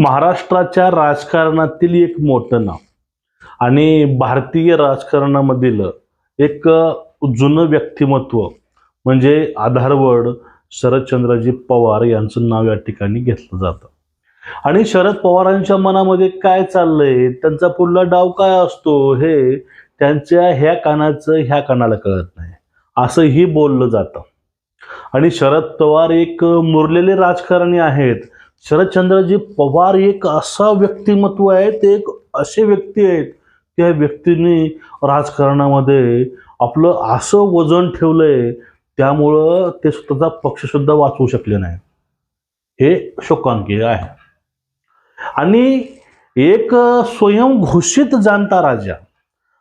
महाराष्ट्राच्या राजकारणातील एक मोठं नाव. आणि भारतीय राजकारणामधील एक जुनं व्यक्तिमत्व म्हणजे आधारवड शरदचंद्रजी पवार यांचं नाव या ठिकाणी घेतलं जातं. आणि शरद पवारांच्या मनामध्ये काय चाललंय? त्यांचा पुढला डाव काय असतो? हे त्यांच्या ह्या कानाचं ह्या कानाला कळत नाही. असंही बोललं जातं. आणि शरद पवार एक मुरलेले राजकारणी आहेत. शरदचंद्रजी पवार एक असा व्यक्तिमत्व आहे ते एक असे व्यक्ती आहेत त्या व्यक्तीने राजकारणामध्ये आपलं असं वजन ठेवलंय त्यामुळं ते स्वतःचा पक्ष सुद्धा वाचवू शकले नाही. हे शोकांकीय आहे. आणि एक स्वयंघोषित जाणता राजा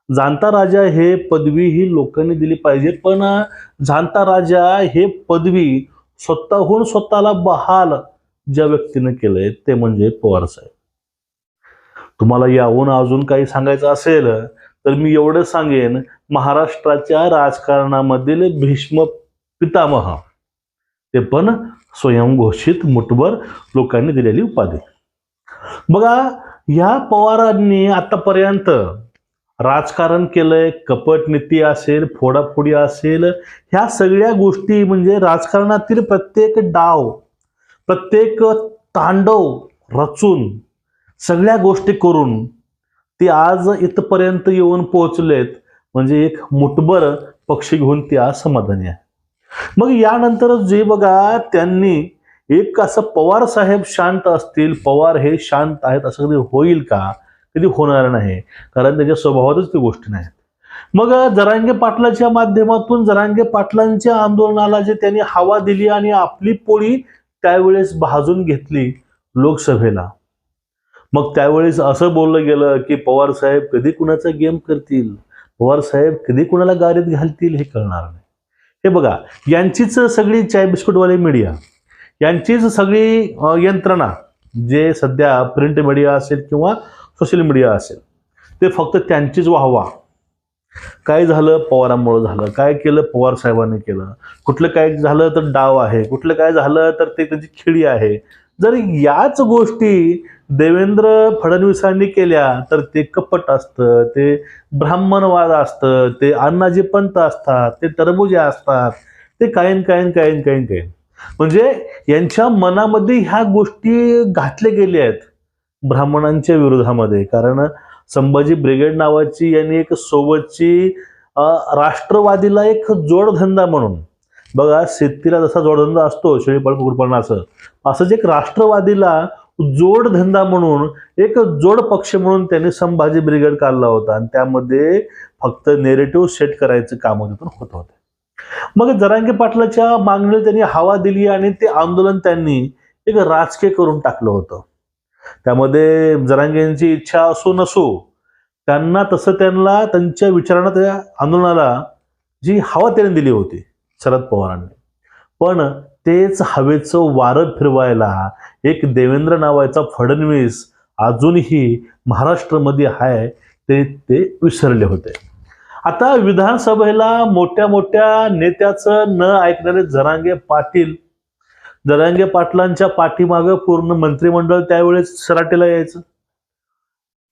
जाणता राजा हे पदवी ही लोकांनी दिली पाहिजे पण जाणता राजा हे पदवी स्वतःहून स्वतःला बहाल ज्या व्यक्तीने केलंय ते म्हणजे पवार साहेब. तुम्हाला याहून अजून काही सांगायचं असेल तर मी एवढं सांगेन महाराष्ट्राच्या राजकारणामधील भीष्म पितामह ते पण स्वयंघोषित मुठभर लोकांनी दिलेली उपाधी. बघा ह्या पवारांनी आतापर्यंत राजकारण केलंय कपट नीती असेल फोडाफोडी असेल ह्या सगळ्या गोष्टी म्हणजे राजकारणातील प्रत्येक डाव प्रत्येक तांडव रचून सगळ्या गोष्टी करून ते आज इथपर्यंत येऊन पोहोचलेत. म्हणजे एक मुठभर पक्षी घेऊन ते आज समाधानी आहे. मग यानंतर जे बघा त्यांनी एक असं पवार साहेब शांत असतील पवार हे शांत आहेत असं कधी होईल का? कधी होणार नाही. कारण त्याच्या स्वभावातच ती गोष्टी नाहीत मग जरांगे पाटलाच्या माध्यमातून जरांगे पाटलांच्या आंदोलनाला जे त्यांनी हवा दिली आणि आपली पोळी त्यावेळेस भाजून घेतली लोकसभेला. मग त्यावेळेस असं बोललं गेलं की पवार साहेब कधी कुणाचा गेम करतील? पवार साहेब कधी कुणाला गाडीत घालतील हे कळणार नाही. हे बघा यांचीच सगळी चाय बिस्कुटवाले मीडिया यांचीच सगळी यंत्रणा जे सध्या प्रिंट मीडिया असेल किंवा सोशल मीडिया असेल ते फक्त त्यांचीच वाहवा. काय झालं? पवारांमुळं झालं. काय केलं? पवार साहेबांनी केलं. कुठलं काय झालं तर डाव आहे. कुठलं काय झालं तर ते त्यांची खिडी आहे. जर याच गोष्टी देवेंद्र फडणवीसांनी केल्या तर ते कपट असतं ते ब्राह्मणवाद असतं ते अण्णाजी पंत असतात ते टरबुजे असतात ते कायन कायन कायन कायन कायन. म्हणजे यांच्या मनामध्ये ह्या गोष्टी घातल्या गेल्या आहेत. ब्राह्मणांच्या विरोधामध्ये. कारण संभाजी ब्रिगेड नावाची यांनी एक सोबतची राष्ट्रवादीला एक जोडधंदा म्हणून. बघा शेतीला जसा जोडधंदा असतो शेळीपाळ कुकुडपालन असं असंच एक राष्ट्रवादीला जोडधंदा म्हणून एक जोड पक्ष म्हणून त्यांनी संभाजी ब्रिगेड काढला होता. आणि त्यामध्ये फक्त नेरेटिव्ह सेट करायचं काम तिथून होत होते. मग जरांगे पाटलाच्या मागणीला त्यांनी हवा दिली आणि ते आंदोलन त्यांनी एक राजकीय करून टाकलं होतं. त्यामध्ये जरांगेंची इच्छा असो नसो त्यांना तसं त्यांना त्यांच्या विचारांना त्या आंदोलनाला जी हवा त्याने दिली होती शरद पवारांनी. पण तेच हवेचं वारं फिरवायला एक देवेंद्र नावाचा फडणवीस अजूनही महाराष्ट्रामध्ये आहे ते ते विसरले होते. आता विधानसभेला मोठ्या मोठ्या नेत्याचं न ऐकणारे जरांगे पाटील जरांगे पाटलांच्या पाठीमागं पूर्ण मंत्रिमंडळ त्यावेळेस सराटीला यायचं.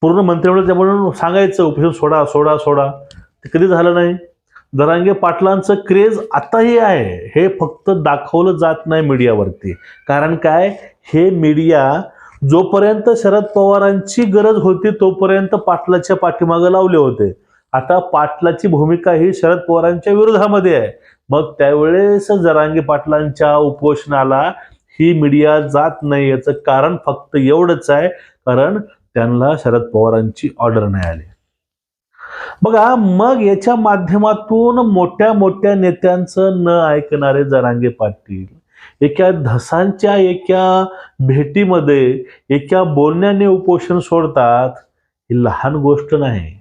पूर्ण मंत्रिमंडळ त्यामुळे सांगायचं उपोषण सोडा सोडा सोडा. ते कधी झालं नाही. जरांगे पाटलांचं क्रेज आताही आहे. हे फक्त दाखवलं जात नाही मीडियावरती. कारण काय? हे मीडिया जोपर्यंत शरद पवारांची गरज होती तोपर्यंत पाटलाच्या पाठीमागं लावले होते. आता पाटलाची भूमिका ही शरद पवारांच्या विरोधामध्ये आहे. मग त्यावेळेस जरांगे पाटलांच्या उपोषणाला ही मीडिया जात नाही याचं कारण फक्त एवढंच आहे कारण त्यांना शरद पवारांची ऑर्डर नाही आली. बघा मग याच्या माध्यमातून मोठ्या मोठ्या नेत्यांचं न ऐकणारे जरांगे पाटील एका धसांच्या एका भेटीमध्ये एका बोलण्याने उपोषण सोडतात ही लहान गोष्ट नाही.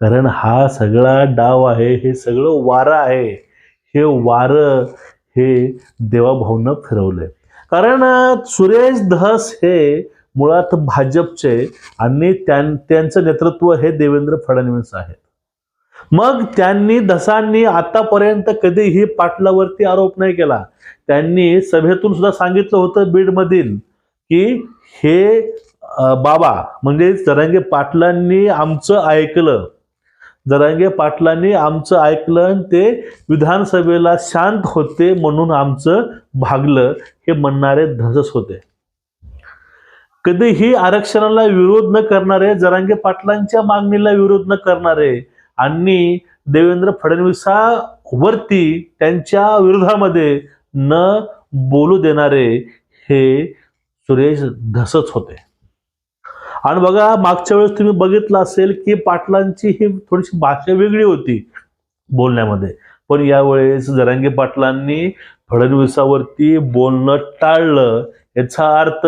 कारण हा सगळा डाव आहे हे सगळं वारं आहे. हे वारं हे देवाभाऊनं फिरवलंय. कारण सुरेश धस हे मुळात भाजपचे आणि त्यां त्यांचं नेतृत्व हे देवेंद्र फडणवीस आहेत. मग त्यांनी धसांनी आतापर्यंत कधीही पाटलावरती आरोप नाही केला. त्यांनी सभेतून सुद्धा सांगितलं होतं बीडमधील की हे बाबा म्हणजे जरांगे पाटलांनी आमचं ऐकलं. जरांगे पाटलांनी आमचं ऐकलं आणि ते विधानसभेला शांत होते म्हणून आमचं भागलं हे म्हणणारे धसच होते. कधीही आरक्षणाला विरोध न करणारे जरांगे पाटलांच्या मागणीला विरोध न करणारे आणि देवेंद्र फडणवीसावरती त्यांच्या विरोधामध्ये न बोलू देणारे हे सुरेश धसच होते. आणि बघा मागच्या वेळेस तुम्ही बघितलं असेल की पाटलांची ही थोडीशी भाषा वेगळी होती बोलण्यामध्ये. पण यावेळेस जरांगे पाटलांनी फडणवीसावरती बोलणं टाळलं. याचा अर्थ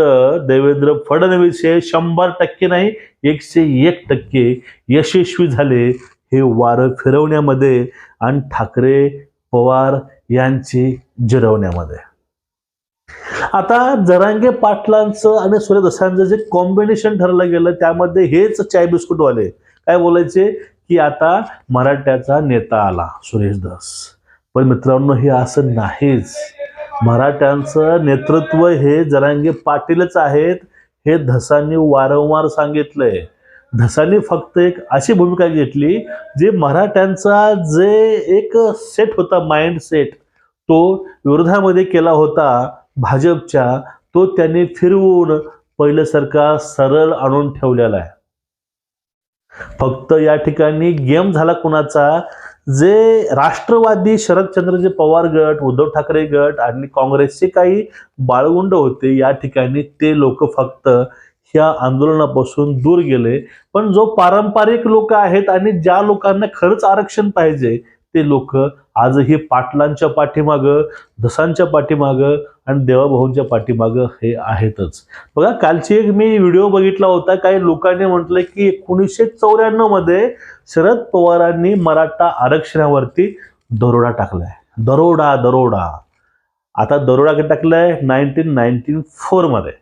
देवेंद्र फडणवीस हे शंभर टक्के नाही एकशे एक टक्के यशस्वी झाले हे वारं फिरवण्यामध्ये आणि ठाकरे पवार यांची जिरवण्यामध्ये. आता जरांगे पाटलांचं आणि सूर्यदसांचं जे कॉम्बिनेशन ठरलं गेलं त्यामध्ये हेच चाय बिस्कुटवाले. काय बोलायचे? की आता मराठ्याचा नेता आला सुरेश दास. पण मित्रांनो हे असं नाहीच. मराठ्यांचं नेतृत्व हे जरांगे पाटीलच आहेत. हे धसांनी वारंवार सांगितलंय. धसांनी फक्त एक अशी भूमिका घेतली जे मराठ्यांचा जे एक सेट होता माइंड सेट तो विरोधामध्ये केला होता. भाजपच्या तो त्यांनी फिरवून पहिल्यासारखा सरळ आणून ठेवलेला आहे. फक्त या ठिकाणी गेम झाला कुणाचा? जे राष्ट्रवादी शरदचंद्रजी पवार गट उद्धव ठाकरे गट आणि काँग्रेसचे काही बाळगुंड होते या ठिकाणी ते लोक फक्त ह्या आंदोलनापासून दूर गेले. पण जो पारंपरिक लोक आहेत आणि ज्या लोकांना खरंच आरक्षण पाहिजे ते लोक आजही पाटलांच्या पाठीमागं धसांच्या पाठीमागं आणि देवाभाऊंच्या पाठीमागं हे आहेतच. बघा कालची एक मी व्हिडिओ बघितला होता. काही लोकांनी म्हटलं की एकोणीसशे चौऱ्याण्णवमध्ये शरद पवारांनी मराठा आरक्षणावरती दरोडा टाकलाय. दरोडा दरोडा. आता दरोडा टाकलाय? नाईन्टीन नाईन्टीन फोरमध्ये.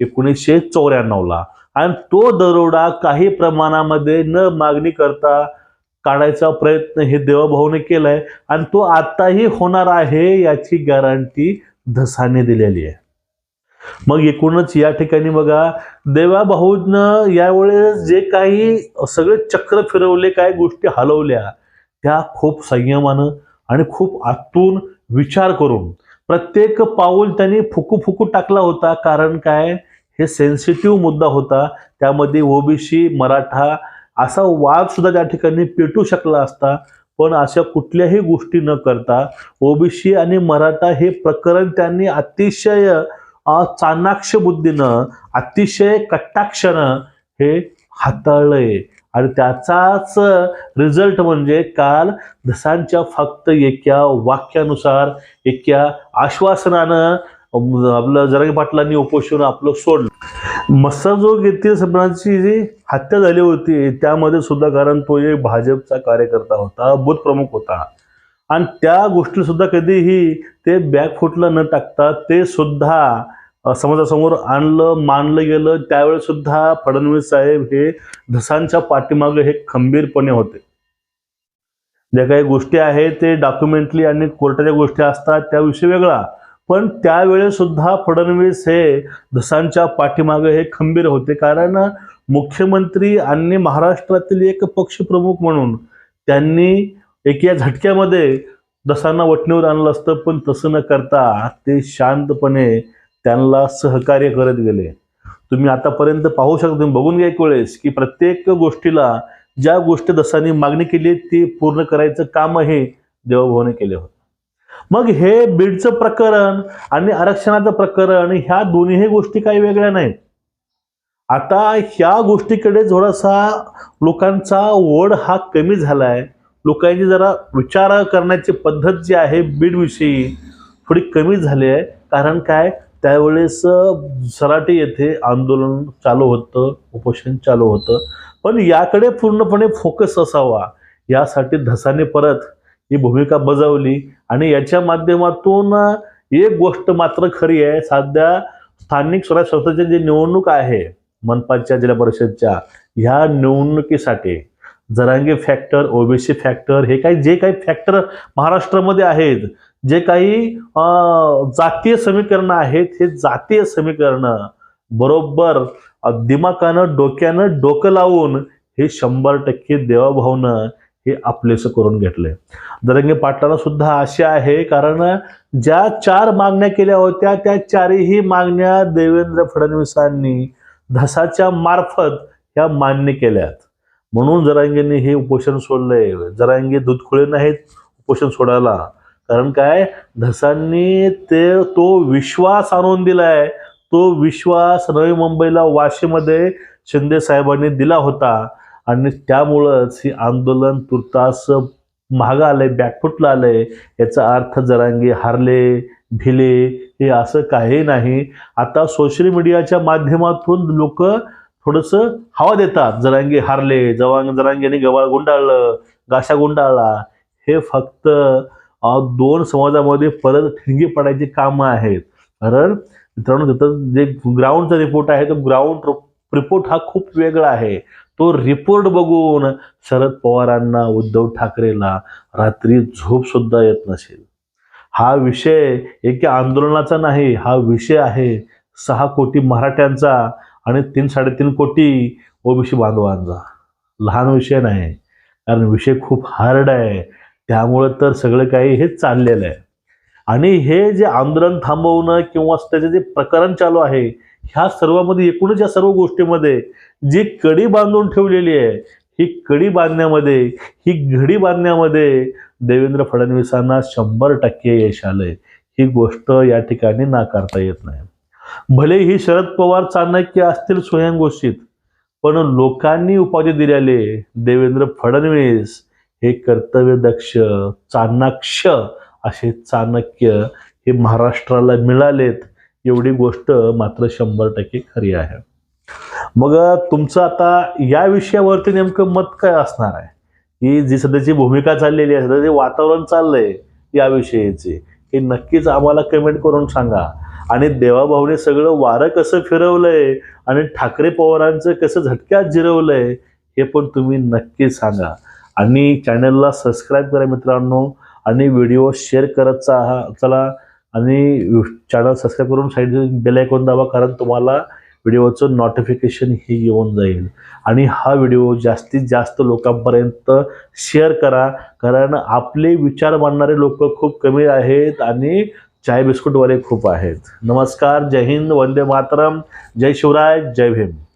एकोणीसशे चौऱ्याण्णवला आणि तो दरोडा काही प्रमाणामध्ये न मागणी करता काढायचा प्रयत्न हे देवाभाऊने केलाय आणि तो आताही होणार आहे याची गॅरंटी धसाने दिलेली आहे. मग एकूणच या ठिकाणी बघा देवाभाऊनं यावेळेस जे काही सगळे चक्र फिरवले काय गोष्टी हलवल्या त्या खूप संयमानं आणि खूप आतून विचार करून प्रत्येक पाऊल त्यांनी फुकू फुकू टाकला होता. कारण काय? हे सेन्सिटिव्ह मुद्दा होता. त्यामध्ये ओबीसी मराठा असा वाद सुद्धा त्या ठिकाणी पेटू शकला असता पण अशा कुठल्याही गोष्टी न करता ओबीसी आणि मराठा हे प्रकरण त्यांनी अतिशय चाणाक्ष बुद्धीनं अतिशय कटाक्षानं हे हाताळलंय. आणि त्याचाच रिझल्ट म्हणजे काल धसांच्या फक्त एका वाक्यानुसार एका आश्वासनानं आपलं जरांगे पाटलांनी उपोषण आपलं सोडलं. मस्साजोग येथील सपनाची जी हत्या झाली होती त्यामध्ये सुद्धा कारण तो एक भाजपचा कार्यकर्ता होता बूथ प्रमुख होता. आणि त्या गोष्टी सुद्धा कधीही ते बॅकफुटला न टाकता ते सुद्धा समाजासमोर आणलं मानलं गेलं. त्यावेळेस सुद्धा फडणवीस साहेब हे धसांच्या पाठीमागे हे खंबीरपणे होते. ज्या काही गोष्टी आहेत ते डॉक्युमेंटली आणि कोर्टाच्या गोष्टी असतात त्याविषयी वेगळा. पण त्यावेळेस सुद्धा फडणवीस हे धसांच्या पाठीमागे हे खंबीर होते. कारण मुख्यमंत्री आणि महाराष्ट्रातील एक पक्षप्रमुख म्हणून त्यांनी एक या झटक्यामध्ये दसांना वटणीवर आणलं असतं पण तसं न करता ते शांतपणे त्यांना सहकार्य करत गेले. तुम्ही आतापर्यंत पाहू शकता तुम्ही बघून घ्या एक वेळेस की प्रत्येक गोष्टीला ज्या गोष्टी दसांनी मागणी केली ती पूर्ण करायचं काम हे केले होते. मग हे बीडचं प्रकरण आणि आरक्षणाचं प्रकरण ह्या दोन्ही गोष्टी काही वेगळ्या नाहीत. आता ह्या गोष्टीकडे थोडासा लोकांचा ओढ हा कमी झालाय. लोकांची जरा विचार करण्याची पद्धत जी आहे बीडविषयी थोडी कमी झाली आहे. कारण काय? त्यावेळेस अ, सराटी येथे आंदोलन चालू होतं उपोषण चालू होतं. पण याकडे पूर्णपणे फोकस असावा. यासाठी धसाने परत ही भूमिका बजावली. आणि याच्या माध्यमातून एक गोष्ट मात्र खरी आहे सध्या स्थानिक स्वराज्य संस्थेची जी निवडणूक आहे मनपाच्या जिल्हा परिषदच्या ह्या निवडणुकीसाठी जरांगी फॅक्टर ओबीसी फॅक्टर हे काही जे काही फॅक्टर महाराष्ट्रामध्ये आहेत जे काही जातीय समीकरणं आहेत हे जातीय समीकरणं बरोबर दिमाकानं डोक्यानं डोकं लावून हे शंभर टक्के देवाभावनं हे आपलेसं करून घेतलंय. दरंगे पाटलांना सुद्धा आशा आहे कारण ज्या चार मागण्या केल्या होत्या त्या चारही मागण्या देवेंद्र फडणवीसांनी धसाच्या मार्फत ह्या मान्य केल्यात. म्हणून जरांगेंनी हे उपोषण सोडलंय. जरांगे दुधखुळे नाहीत उपोषण सोडायला. कारण काय? धसांनी ते तो विश्वास आणून दिलाय. तो विश्वास नवी मुंबईला वाशीमध्ये शिंदे साहेबांनी दिला होता. आणि त्यामुळंच हे आंदोलन तुर्तास महाग आलंय बॅकफुटला आलंय याचा अर्थ जरांगे हारले भिले हे असं काही नाही. आता सोशल मीडियाच्या माध्यमातून लोक थोडंसं हवा देतात. जरांगे हारले जवांग जरांगेने गवाळ गुंडाळलं गाशा गुंडाळला. हे फक्त दोन समाजामध्ये परत ठिणगी पडायची कामं आहेत. कारण मित्रांनो तिथं जे ग्राउंडचा रिपोर्ट आहे तो ग्राउंड रिपोर्ट हा खूप वेगळा आहे. तो रिपोर्ट बघून शरद पवारांना उद्धव ठाकरेला रात्री झोप सुद्धा येत नसेल. हा विषय एका आंदोलनाचा नाही हा विषय आहे सहा कोटी मराठ्यांचा आणि तीन साडेतीन कोटी ओबीसी बांधवांचा. लहान विषय नाही कारण विषय खूप हार्ड आहे. त्यामुळं तर सगळं काही हे चाललेलं आहे. आणि हे जे आंदोलन थांबवणं किंवा त्याचे जे प्रकरण चालू आहे ह्या सर्वामध्ये एकूणच या सर्व गोष्टीमध्ये जी कडी बांधून ठेवलेली आहे ही कडी बांधण्यामध्ये ही घडी बांधण्यामध्ये देवेंद्र फडणवीसांना शंभर टक्के यश आलंय. ही गोष्ट या ठिकाणी नाकारता येत नाही. भले ही शरद पवार चाणक्य असतील स्वयंघोषित पण लोकांनी उपाधी दिलेले देवेंद्र फडणवीस हे कर्तव्यदक्ष चाणाक्ष असे चाणक्य हे महाराष्ट्राला मिळालेत. एवढी गोष्ट मात्र शंभर टक्के खरी आहे. मग तुमचं आता या विषयावरती नेमकं मत काय असणार आहे? ही जी सध्याची भूमिका चाललेली आहे सध्या जे वातावरण चाललंय याविषयीचे हे नक्कीच आम्हाला कमेंट करून सांगा. आणि देवाभाऊने सगळं वारं कसं फिरवलंय आणि ठाकरे पवारांचं कसं झटक्यात जिरवलंय हे पण तुम्ही नक्की सांगा. आणि चॅनलला सबस्क्राईब करा मित्रांनो. आणि व्हिडिओ शेअर करत चला. आणि चॅनल सबस्क्राईब करून साईड बेल आयकॉन दाबा कारण तुम्हाला व्हिडिओचं नोटिफिकेशन हे येऊन जाईल. आणि हा व्हिडिओ जास्तीत जास्त लोकांपर्यंत शेअर करा कारण आपले विचार मांडणारे लोक खूप कमी आहेत आणि चाय बिस्कुटवाले खूप आहेत. नमस्कार जय हिंद वंदे मातरम जय शिवराय जय भीम.